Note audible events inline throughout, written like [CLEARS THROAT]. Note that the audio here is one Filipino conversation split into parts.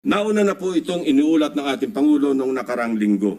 Nauna na po itong iniulat ng ating Pangulo noong nakarang linggo.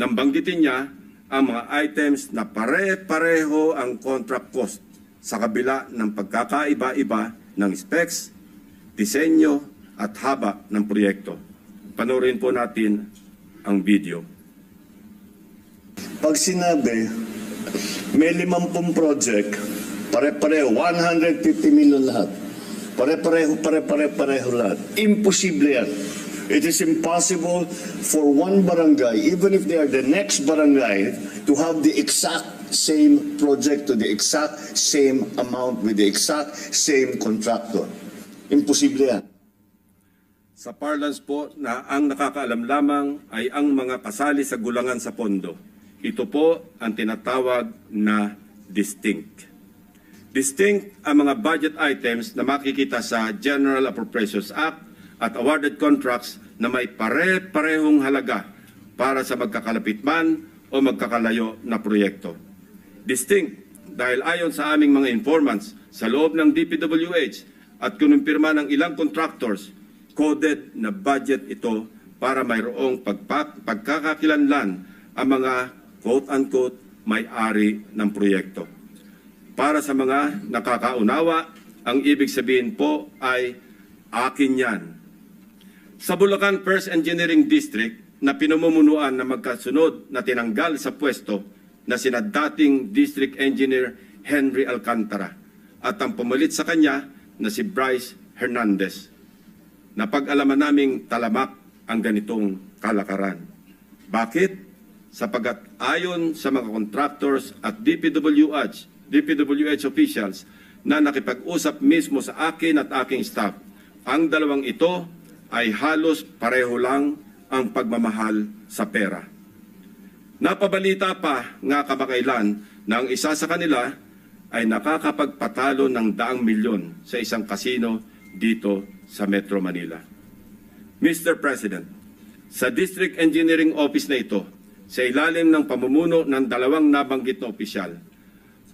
Nang banggitin niya ang mga items na pare-pareho ang contract cost sa kabila ng pagkakaiba-iba ng specs, disenyo at haba ng proyekto. Panoorin po natin ang video. Pag sinabi, may limampung project, pare-pareho, 150 million lahat. Pare-pareho, pare-pare-pareho lahat. Imposible yan. It is impossible for one barangay, even if they are the next barangay, to have the exact same project to the exact same amount with the exact same contractor. Imposible yan. Sa parlance po na ang nakakaalam lamang ay ang mga kasali sa gulangan sa pondo. Ito po ang tinatawag na distinct. Distinct ang mga budget items na makikita sa General Appropriations Act at awarded contracts na may pare-parehong halaga para sa magkakalapit man o magkakalayo na proyekto. Distinct dahil ayon sa aming mga informants sa loob ng DPWH at kinumpirma ng ilang contractors, coded na budget ito para mayroong pagpa- pagkakakilanlan ang mga quote-unquote may-ari ng proyekto. Para sa mga nakakaunawa, ang ibig sabihin po ay akin yan. Sa Bulacan First Engineering District na pinamumunuan na magkasunod na tinanggal sa pwesto na sina dating District Engineer Henry Alcantara at ang pumalit sa kanya na si Bryce Hernandez. Napag-alaman naming talamak ang ganitong kalakaran. Bakit? Sapagat ayon sa mga contractors at DPWH, DPWH officials na nakipag-usap mismo sa akin at aking staff, ang dalawang ito ay halos pareho lang ang pagmamahal sa pera. Napabalita pa nga kamakailan na ang isa sa kanila ay nakakapagpatalo ng daang milyon sa isang kasino dito sa Metro Manila. Mr. President, sa District Engineering Office na ito, sa ilalim ng pamumuno ng dalawang nabanggit na opisyal,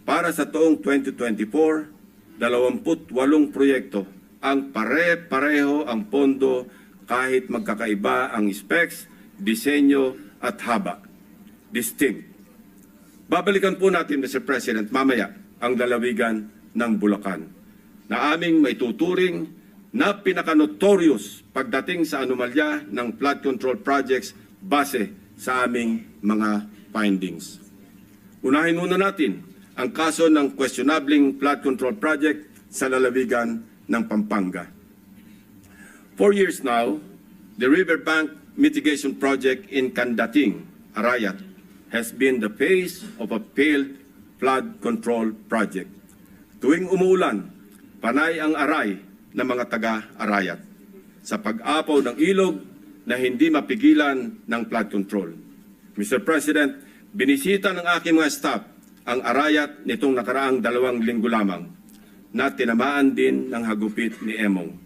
para sa taong 2024, 28 proyekto ang pare-pareho ang pondo kahit magkakaiba ang specs, disenyo at haba. Distinct. Babalikan po natin, Mr. President, mamaya ang lalawigan ng Bulacan na aming may tuturing na pinaka-notorious pagdating sa anomalya ng flood control projects base sa aming mga findings. Unahin muna natin ang kaso ng questionabling flood control project sa lalawigan ng Pampanga. Four years now, the riverbank mitigation project in Candating, Arayat, has been the face of a failed flood control project. Tuwing umuulan, panay ang aray ng mga taga-Arayat sa pag-apaw ng ilog na hindi mapigilan ng flood control. Mr. President, binisita ng aking mga staff ang Arayat nitong nakaraang dalawang linggo lamang na tinamaan din ng hagupit ni Emong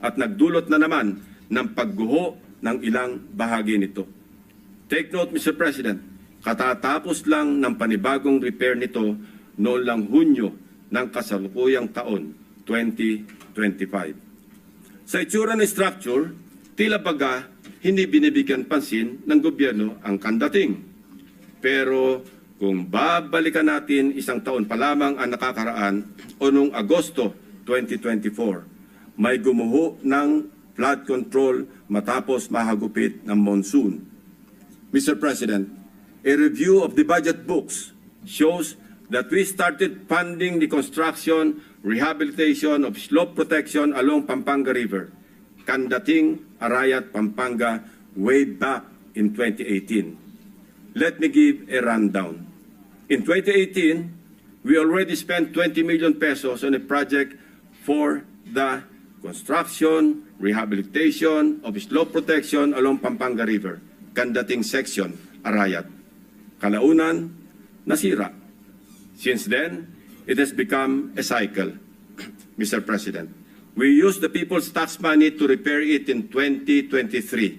at nagdulot na naman ng pagguho ng ilang bahagi nito. Take note, Mr. President, katatapos lang ng panibagong repair nito noong lang Hunyo ng kasalukuyang taon, 2025. Sa itsura ng structure, tila baga hindi binibigyan pansin ng gobyerno ang kandating. Pero kung babalikan natin isang taon pa lamang ang nakakaraan o noong Agosto 2024, may gumuho ng flood control matapos mahagupit ng monsoon. Mr. President, a review of the budget books shows that we started funding the construction, rehabilitation of slope protection along Pampanga River, Kandating, Arayat, Pampanga, way back in 2018. Let me give a rundown. In 2018, we already spent 20 million pesos on a project for the construction, rehabilitation of slope protection along Pampanga River, Kandating section, Arayat. Kalaunan, nasira. Since then, it has become a cycle, [CLEARS THROAT] Mr. President. We used the people's tax money to repair it in 2023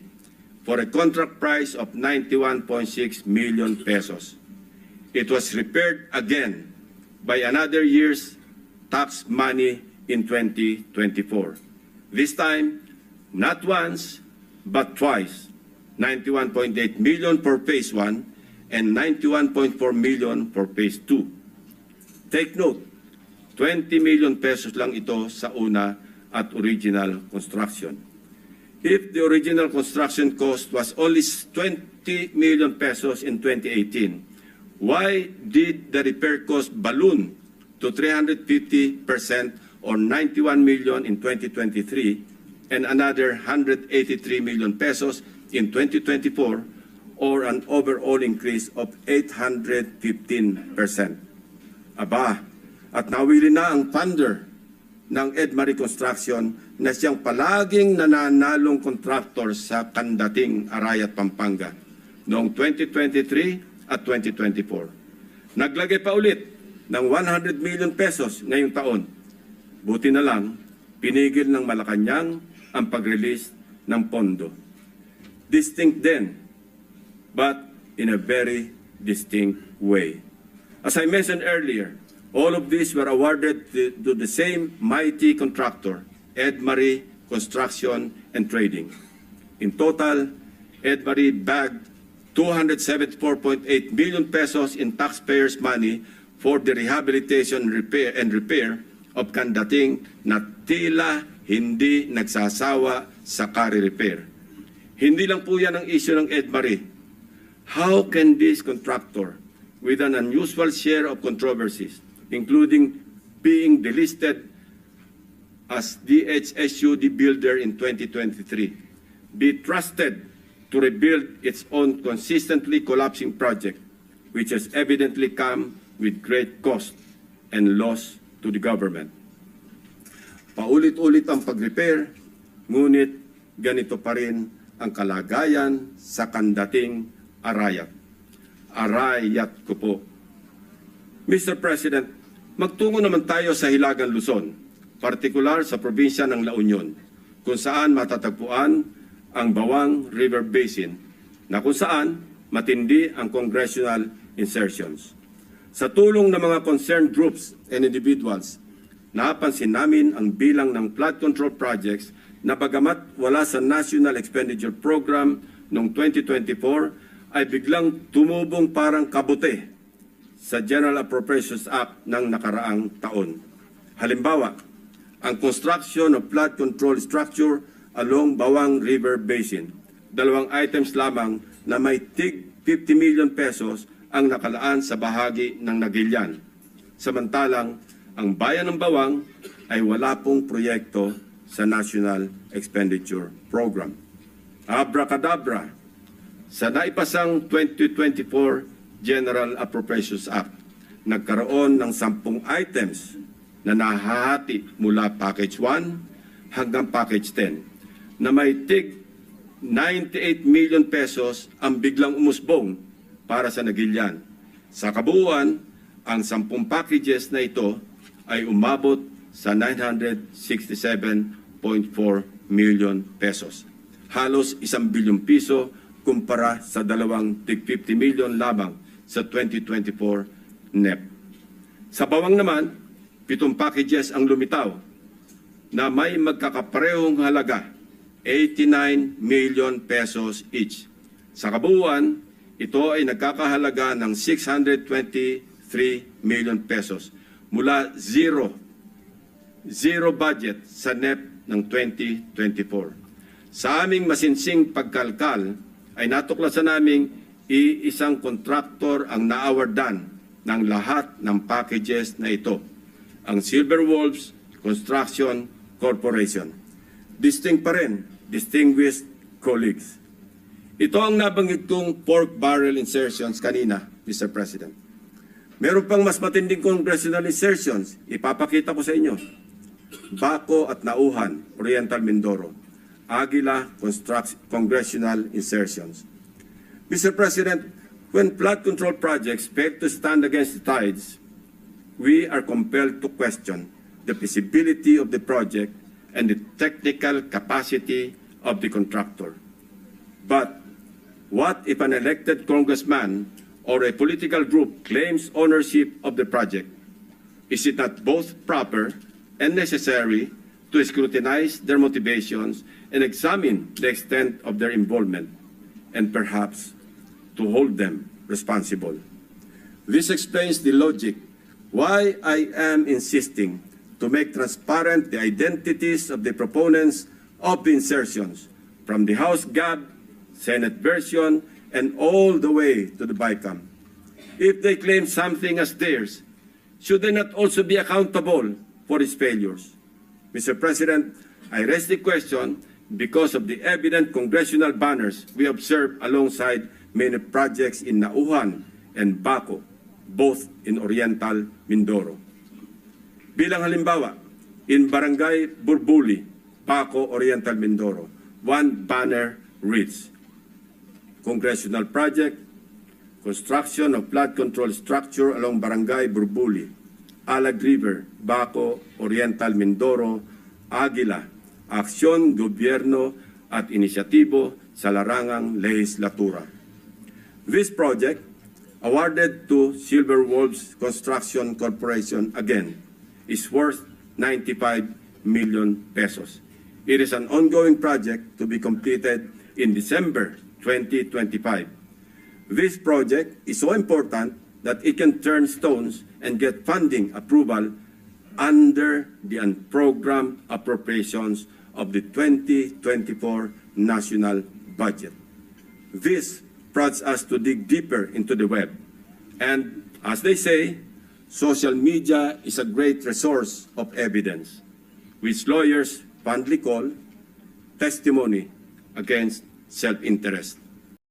for a contract price of 91.6 million pesos. It was repaired again by another year's tax money in 2024. This time, Not once, but twice. 91.8 million for phase 1 and 91.4 million for phase 2. Take note, 20 million pesos lang ito sa una at original construction. If the original construction cost was only 20 million pesos in 2018, why did the repair cost balloon to 350% or 91 million in 2023 and another 183 million pesos in 2024 or an overall increase of 815%? Aba, at nawili na ang funder ng Edmarie Construction na siyang palaging nananalong contractor sa Kandating, Arayat, Pampanga noong 2023 at 2024. Naglagay pa ulit ng 100 million pesos ngayong taon. Buti na lang, pinigil ng Malacanang ang pag-release ng pondo. Distinct din, but in a very distinct way. As I mentioned earlier, all of these were awarded to, the same mighty contractor, Edmarie Construction and Trading. In total, Edmarie bagged 274.8 billion pesos in taxpayers' money for the rehabilitation repair and repair of Kandating na tila hindi nagsasawa sa kari-repair. Hindi lang po yan ang issue ng Edmarie. How can this contractor, with an unusual share of controversies, including being delisted as DHSUD builder in 2023, be trusted to rebuild its own consistently collapsing project, which has evidently come with great cost and loss to the government. Paulit-ulit ang pag-repair, ngunit ganito pa rin ang kalagayan sa kandating Arayat. Arayat ko po. Mr. President, magtungo naman tayo sa Hilagang Luzon, partikular sa probinsya ng La Union, kung saan matatagpuan ang Bawang River Basin, na kung saan matindi ang congressional insertions. Sa tulong ng mga concerned groups and individuals, napansin namin ang bilang ng flood control projects na bagamat wala sa National Expenditure Program noong 2024 ay biglang tumubong parang kabute sa General Appropriations Act ng nakaraang taon. Halimbawa, ang construction of flood control structure along Bawang River Basin. Dalawang items lamang na may tig 50 million pesos ang nakalaan sa bahagi ng Nagilian. Samantalang, ang bayan ng Bawang ay wala pong proyekto sa National Expenditure Program. Abracadabra, sa naipasang 2024 General Appropriations Act, nagkaroon ng sampung items na nahahati mula Package 1 hanggang Package 10 na may tig 98 million pesos ang biglang umusbong para sa Nagilian. Sa kabuuan, ang sampung packages na ito ay umabot sa 967.4 million pesos. Halos isang bilyong piso kumpara sa dalawang tig 50 million lamang sa 2024 NEP. Sa bawang naman, pitong packages ang lumitaw na may magkakaparehong halaga 89 million pesos each. Sa kabuuan, ito ay nagkakahalaga ng 623 million pesos mula zero, zero budget sa NEP ng 2024. Sa aming masinsing pagkalkal ay natuklasan naming iisang kontraktor ang naawardan ng lahat ng packages na ito, ang Silver Wolves Construction Corporation. Distinct pa rin, distinguished colleagues. Ito ang nabanggit kong pork barrel insertions kanina, Mr. President. Meron pang mas matinding congressional insertions. Ipapakita ko sa inyo. Baco at Nauhan, Oriental Mindoro. Construct Congressional Insertions. Mr. President, when flood control projects fail to stand against the tides, we are compelled to question the feasibility of the project and the technical capacity of the contractor. But what if an elected congressman or a political group claims ownership of the project? Is it not both proper and necessary to scrutinize their motivations and examine the extent of their involvement, and perhaps to hold them responsible. This explains the logic why I am insisting to make transparent the identities of the proponents of the insertions from the House GAB, Senate version, and all the way to the BICAM. If they claim something as theirs, should they not also be accountable for its failures? Mr. President, I raise the question because of the evident congressional banners we observe alongside many projects in Nauhan and Baco, both in Oriental Mindoro. Bilang halimbawa, in Barangay Burbuli, Baco, Oriental Mindoro, one banner reads, Congressional Project, Construction of Flood Control Structure along Barangay Burbuli, Alag River, Baco, Oriental Mindoro, Aguila, Aksyon, Gobyerno at Inisyatibo sa Larangang Legislatura. This project, awarded to Silver Wolves Construction Corporation again, is worth 95 million pesos. It is an ongoing project to be completed in December 2025. This project is so important that it can turn stones and get funding approval under the unprogrammed appropriations of the 2024 national budget. This prods us to dig deeper into the web. And as they say, social media is a great resource of evidence, which lawyers fondly call testimony against self-interest.